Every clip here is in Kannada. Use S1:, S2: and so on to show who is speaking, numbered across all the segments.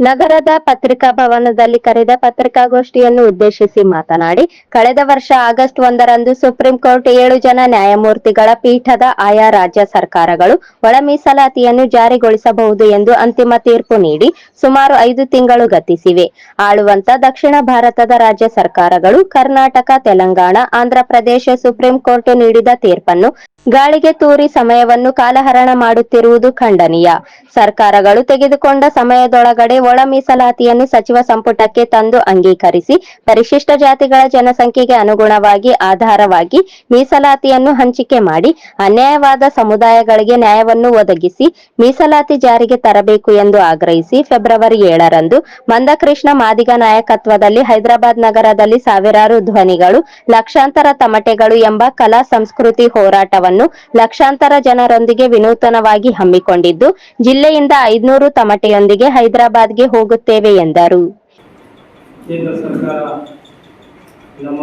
S1: ನಗರದ ಪತ್ರಿಕಾ ಭವನದಲ್ಲಿ ಕರೆದ ಪತ್ರಿಕಾಗೋಷ್ಠಿಯನ್ನು ಉದ್ದೇಶಿಸಿ ಮಾತನಾಡಿ, ಕಳೆದ ವರ್ಷ ಆಗಸ್ಟ್ ಒಂದರಂದು ಸುಪ್ರೀಂ ಕೋರ್ಟ್ ಏಳು ಜನ ನ್ಯಾಯಮೂರ್ತಿಗಳ ಪೀಠದ ಆಯಾ ರಾಜ್ಯ ಸರ್ಕಾರಗಳು ಒಳ ಮೀಸಲಾತಿಯನ್ನು ಜಾರಿಗೊಳಿಸಬಹುದು ಎಂದು ಅಂತಿಮ ತೀರ್ಪು ನೀಡಿ ಸುಮಾರು ಐದು ತಿಂಗಳು ಗತಿಸಿವೆ. ಆಳುವಂತ ದಕ್ಷಿಣ ಭಾರತದ ರಾಜ್ಯ ಸರ್ಕಾರಗಳು ಕರ್ನಾಟಕ, ತೆಲಂಗಾಣ ಆಂಧ್ರಪ್ರದೇಶ ಸುಪ್ರೀಂ ಕೋರ್ಟ್ ನೀಡಿದ ತೀರ್ಪನ್ನು ಗಾಳಿಗೆ ತೂರಿ ಸಮಯವನ್ನು ಕಾಲಹರಣ ಮಾಡುತ್ತಿರುವುದು ಖಂಡನೀಯ. ಸರ್ಕಾರಗಳು ತೆಗೆದುಕೊಂಡ ಸಮಯದೊಳಗಡೆ ಒಳ ಮೀಸಲಾತಿಯನ್ನು ಸಚಿವ ಸಂಪುಟಕ್ಕೆ ತಂದು ಅಂಗೀಕರಿಸಿ, ಪರಿಶಿಷ್ಟ ಜಾತಿಗಳ ಜನಸಂಖ್ಯೆಗೆ ಅನುಗುಣವಾಗಿ ಆಧಾರವಾಗಿ ಮೀಸಲಾತಿಯನ್ನು ಹಂಚಿಕೆ ಮಾಡಿ, ಅನ್ಯಾಯವಾದ ಸಮುದಾಯಗಳಿಗೆ ನ್ಯಾಯವನ್ನು ಒದಗಿಸಿ ಮೀಸಲಾತಿ ಜಾರಿಗೆ ತರಬೇಕು ಎಂದು ಆಗ್ರಹಿಸಿ ಫೆಬ್ರವರಿ ಏಳರಂದು ಮಂದಕೃಷ್ಣ ಮಾದಿಗ ನಾಯಕತ್ವದಲ್ಲಿ ಹೈದರಾಬಾದ್ ನಗರದಲ್ಲಿ ಸಾವಿರಾರು ಧ್ವನಿಗಳು, ಲಕ್ಷಾಂತರ ತಮಟೆಗಳು ಎಂಬ ಕಲಾ ಸಂಸ್ಕೃತಿ ಹೋರಾಟವನ್ನು ಲಕ್ಷಾಂತರ ಜನರೊಂದಿಗೆ ವಿನೂತನವಾಗಿ ಹಮ್ಮಿಕೊಂಡಿದ್ದು, ಜಿಲ್ಲೆಯಿಂದ ಐದುನೂರು ತಮಟೆಯೊಂದಿಗೆ ಹೈದರಾಬಾದ್ಗೆ ಹೋಗುತ್ತೇವೆ ಎಂದರು.
S2: ಕೇಂದ್ರ ಸರ್ಕಾರ ನಮ್ಮ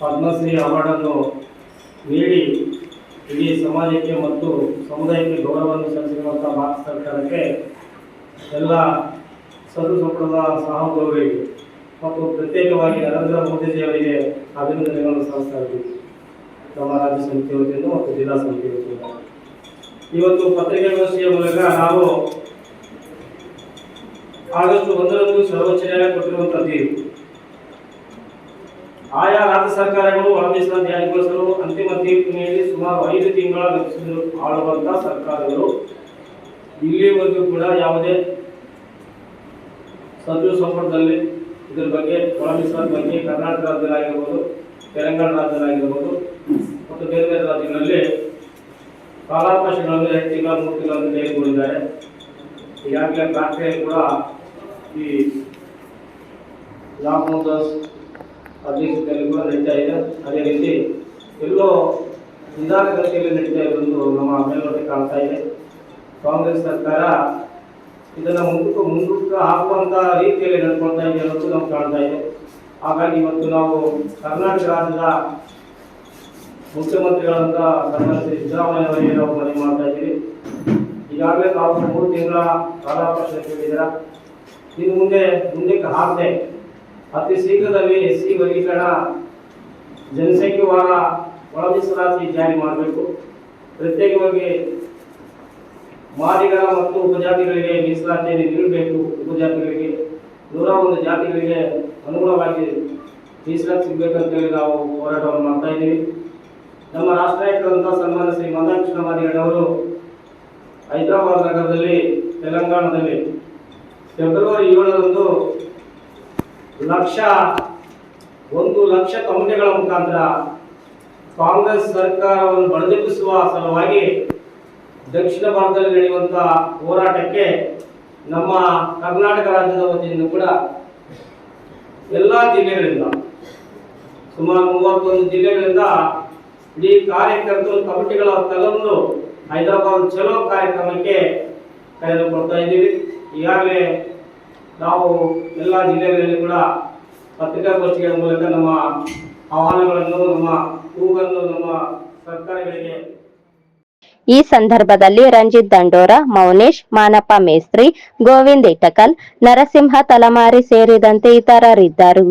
S2: ಪದ್ಮಶ್ರೀ ಅವಾರ್ಡನ್ನು ನೀಡಿ ಇಡೀ ಸಮಾಜಕ್ಕೆ ಮತ್ತು ಸಮುದಾಯಕ್ಕೆ ಗೌರವವನ್ನು ಸಲ್ಲಿಸಿರುವಂಥ ಭಾರತ ಸರ್ಕಾರಕ್ಕೆ ಎಲ್ಲ ಸದು ಸಂಪುಟದ ಸಹೋದ್ಯೋಗಿಗಳಿಗೆ ಮತ್ತು ಪ್ರತ್ಯೇಕವಾಗಿ ನರೇಂದ್ರ ಮೋದಿಜಿಯವರಿಗೆ ಅಭಿನಂದನೆಗಳನ್ನು ಸಲ್ಲಿಸ್ತಾ ಇದ್ದೀವಿ. ನಮ್ಮ ರಾಜ್ಯ ಸಮಿತಿ ವತಿಯಿಂದ ಮತ್ತು ಜಿಲ್ಲಾ ಸಮಿತಿ ವತಿಯಿಂದ. ಇವತ್ತು ಪತ್ರಿಕಾಗೋಷ್ಠಿಯ ಮೂಲಕ ನಾವು ಆಗಸ್ಟ್ ಒಂದರಂದು ಸರ್ವೋಚ್ಚ ನ್ಯಾಯಾಲಯ ಕೊಟ್ಟಿರುವಂತಹ ತೀರ್ಪು ಆಯಾ ರಾಜ್ಯ ಸರ್ಕಾರಗಳು ಹೊರಡಿಸಿದ ನ್ಯಾಯಗೊಳಿಸಲು ಅಂತಿಮ ತೀರ್ಪಿನಲ್ಲಿ ಸುಮಾರು ಐದು ತಿಂಗಳ ಗತಿಸಿದ್ರು ಆಳುವಂತ ಸರ್ಕಾರಗಳು ಇಲ್ಲಿವರೆಗೂ ಕೂಡ ಯಾವುದೇ ಸಚಿವ ಸಂಪುಟದಲ್ಲಿ ಇದ್ರ ಬಗ್ಗೆ ಒಳ ಮೀಸಲಾತಿ ಬಗ್ಗೆ ಕರ್ನಾಟಕ ರಾಜ್ಯದಲ್ಲಾಗಿರ್ಬೋದು, ತೆಲಂಗಾಣ ರಾಜ್ಯದಲ್ಲಾಗಿರ್ಬೋದು, ಮತ್ತು ಬೇರೆ ಬೇರೆ ರಾಜ್ಯಗಳಲ್ಲಿ ಕಾಲಾವಕಾಶಗಳನ್ನು ಎರಡು ತಿಂಗಳ ಮೂರು ಈಗಾಗಲೇ ಪ್ರಾರ್ಥನೆ ಕೂಡ ಈ ಲಾಕ್ಡೌನ್ ಅಧ್ಯಕ್ಷತೆಯಲ್ಲಿ ಕೂಡ ನಡೀತಾ ಇದೆ. ಅದೇ ರೀತಿ ಎಲ್ಲೋ ನಿಧಾನಗತಿಯಲ್ಲಿ ನಡೀತಾ ಇರುವುದು ನಮ್ಮ ಮೇಲ್ನೋಟಕ್ಕೆ ಕಾಣ್ತಾ ಇದೆ. ಕಾಂಗ್ರೆಸ್ ಸರ್ಕಾರ ಇದನ್ನ ಮುಂದಕ್ಕೆ ಮುಂದಕ್ಕೆ ಹಾಕುವಂತ ರೀತಿಯಲ್ಲಿ ನಡ್ಕೊಳ್ತಾ ಇದೆ ಅನ್ನೋದು ನಾವು ಕಾಣ್ತಾ ಇದೆ. ಹಾಗಾಗಿ ಇವತ್ತು ನಾವು ಕರ್ನಾಟಕ ರಾಜ್ಯದ ಮುಖ್ಯಮಂತ್ರಿಗಳಂತ ಸನ್ಮಾನ್ಯ ಸಿದ್ದರಾಮಯ್ಯ ಅವರಿಗೆ ನಾವು ಮನವಿ ಮಾಡ್ತಾ ಇದ್ದೀವಿ. ಈಗಾಗಲೇ ತಾವು ಮೂರು ತಿಂಗಳ ಕಾಲಾವಕಾಶ ಕೇಳಿದ್ದೀರ ಇನ್ನು ಮುಂದೆ ಮುಂದಕ್ಕೆ ಹಾಕದೆ ಅತಿ ಶೀಘ್ರದಲ್ಲಿ ಎಸ್ ಸಿ ವರ್ಗೀಕರಣ ಜನಸಂಖ್ಯೆವಾರ ಒಳ ಮೀಸಲಾತಿ ಜಾರಿ ಮಾಡಬೇಕು. ಪ್ರತ್ಯೇಕವಾಗಿ ಮಾದಿಗರ ಮತ್ತು ಉಪಜಾತಿಗಳಿಗೆ ಮೀಸಲಾತಿಯನ್ನು ನೀಡಬೇಕು ಉಪಜಾತಿಗಳಿಗೆ ನೂರ ಒಂದು ಜಾತಿಗಳಿಗೆ ಅನುಗುಣವಾಗಿ ಮೀಸಲಾತಿ ಸಿಗಬೇಕಂತೇಳಿ ನಾವು ಹೋರಾಟವನ್ನು ಮಾಡ್ತಾ ಇದ್ದೀವಿ. ನಮ್ಮ ರಾಷ್ಟ್ರ ಸನ್ಮಾನ ಶ್ರೀ ಮಂದಾಕೃಷ್ಣ ಮಾದಿಗಣ್ಣವರು ಹೈದರಾಬಾದ್ ನಗರದಲ್ಲಿ ತೆಲಂಗಾಣದಲ್ಲಿ ಫೆಬ್ರವರಿ ಏಳರಂದು ಲಕ್ಷ, ಒಂದು ಲಕ್ಷ ಕಮಿಟಿಗಳ ಮುಖಾಂತರ ಕಾಂಗ್ರೆಸ್ ಸರ್ಕಾರವನ್ನು ಬಡಿದೆಬ್ಬಿಸುವ ಸಲುವಾಗಿ ದಕ್ಷಿಣ ಭಾರತದಲ್ಲಿ ನಡೆಯುವಂತಹ ಹೋರಾಟಕ್ಕೆ ನಮ್ಮ ಕರ್ನಾಟಕ ರಾಜ್ಯದ ವತಿಯಿಂದ ಕೂಡ ಎಲ್ಲ ಜಿಲ್ಲೆಗಳಿಂದ ಸುಮಾರು ಮೂವತ್ತೊಂದು ಜಿಲ್ಲೆಗಳಿಂದ ಇಡೀ ಕಾರ್ಯಕರ್ತರು ಕಮಿಟಿಗಳ ತಗೊಂಡು ಹೈದರಾಬಾದ್ ಚಲೋ ಕಾರ್ಯಕ್ರಮಕ್ಕೆ ಕರೆದುಕೊಳ್ತಾ ಇದ್ದೀವಿ. ಈಗಾಗಲೇ ನಾವು ಎಲ್ಲ ಜಿಲ್ಲೆಗಳಲ್ಲಿ ಕೂಡ ಪತ್ರಿಕಾಗೋಷ್ಠಿಗಳ ಮೂಲಕ ನಮ್ಮ ಆಹ್ವಾನಗಳನ್ನು, ನಮ್ಮ ಕೂಗನ್ನು ನಮ್ಮ ಸರ್ಕಾರಗಳಿಗೆ
S1: ಈ ಸಂದರ್ಭದಲ್ಲಿ ರಂಜಿತ್ ದಂಡೋರ ಮೌನೇಶ್ ಮಾನಪ್ಪ ಮೇಸ್ತ್ರಿ ಗೋವಿಂದ್ ಇಟಕಲ್ ನರಸಿಂಹ ತಲಮಾರಿ ಸೇರಿದಂತೆ ಇತರರಿದ್ದರು.